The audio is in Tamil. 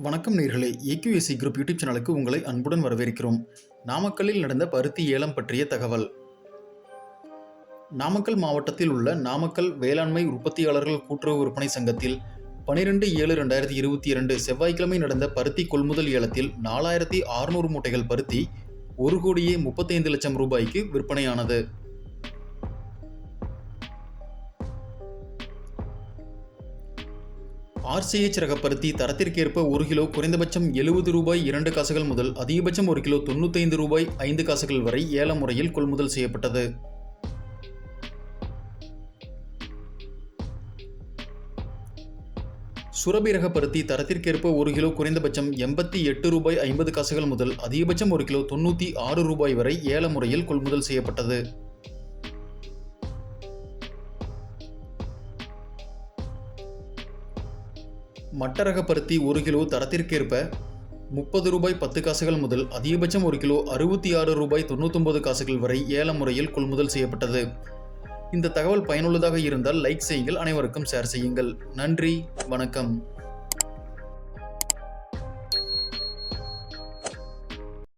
வணக்கம் நேர்களே. ஏக்யூஎஸ்சி குரூப் யூடியூப் சேனலுக்கு உங்களை அன்புடன் வரவேற்கிறோம். நாமக்கல்லில் நடந்த பருத்தி ஏலம் பற்றிய தகவல். நாமக்கல் மாவட்டத்தில் உள்ள நாமக்கல் வேளாண்மை உற்பத்தியாளர்கள் கூட்டுறவு விற்பனை சங்கத்தில் பனிரெண்டு ஏழு ரெண்டாயிரத்தி இருபத்தி இரண்டு செவ்வாய்க்கிழமை நடந்த பருத்தி கொள்முதல் ஏலத்தில் நாலாயிரத்தி அறுநூறு மூட்டைகள் பருத்தி ஒரு கோடியே முப்பத்தைந்து லட்சம் ரூபாய்க்கு விற்பனையானது. ஆர்சிஹெச் ரகப்பருத்தி தரத்திற்கேற்ப ஒரு கிலோ குறைந்தபட்சம் எழுபது ரூபாய் இரண்டு காசுகள் முதல் அதிகபட்சம் ஒரு கிலோ தொண்ணூத்தைந்து ரூபாய் ஐந்து காசுகள் வரை ஏல முறையில் கொள்முதல் செய்யப்பட்டது. சுரபி ரக பருத்தி தரத்திற்கேற்ப ஒரு கிலோ குறைந்தபட்சம் எண்பத்தி எட்டு ரூபாய் ஐம்பது காசுகள் முதல் அதிகபட்சம் ஒரு கிலோ தொண்ணூற்றி ஆறு ரூபாய் வரை ஏல முறையில் கொள்முதல் செய்யப்பட்டது. மட்டரக பருத்தி ஒரு கிலோ தரத்திற்கேற்ப முப்பது ரூபாய் பத்து காசுகள் முதல் அதிகபட்சம் ஒரு கிலோ அறுபத்தி ஆறு ரூபாய் தொண்ணூத்தொன்பது காசுகள் வரை ஏல முறையில் கொள்முதல் செய்யப்பட்டது. இந்த தகவல் பயனுள்ளதாக இருந்தால் லைக் செய்யுங்கள். அனைவருக்கும் ஷேர் செய்யுங்கள். நன்றி. வணக்கம்.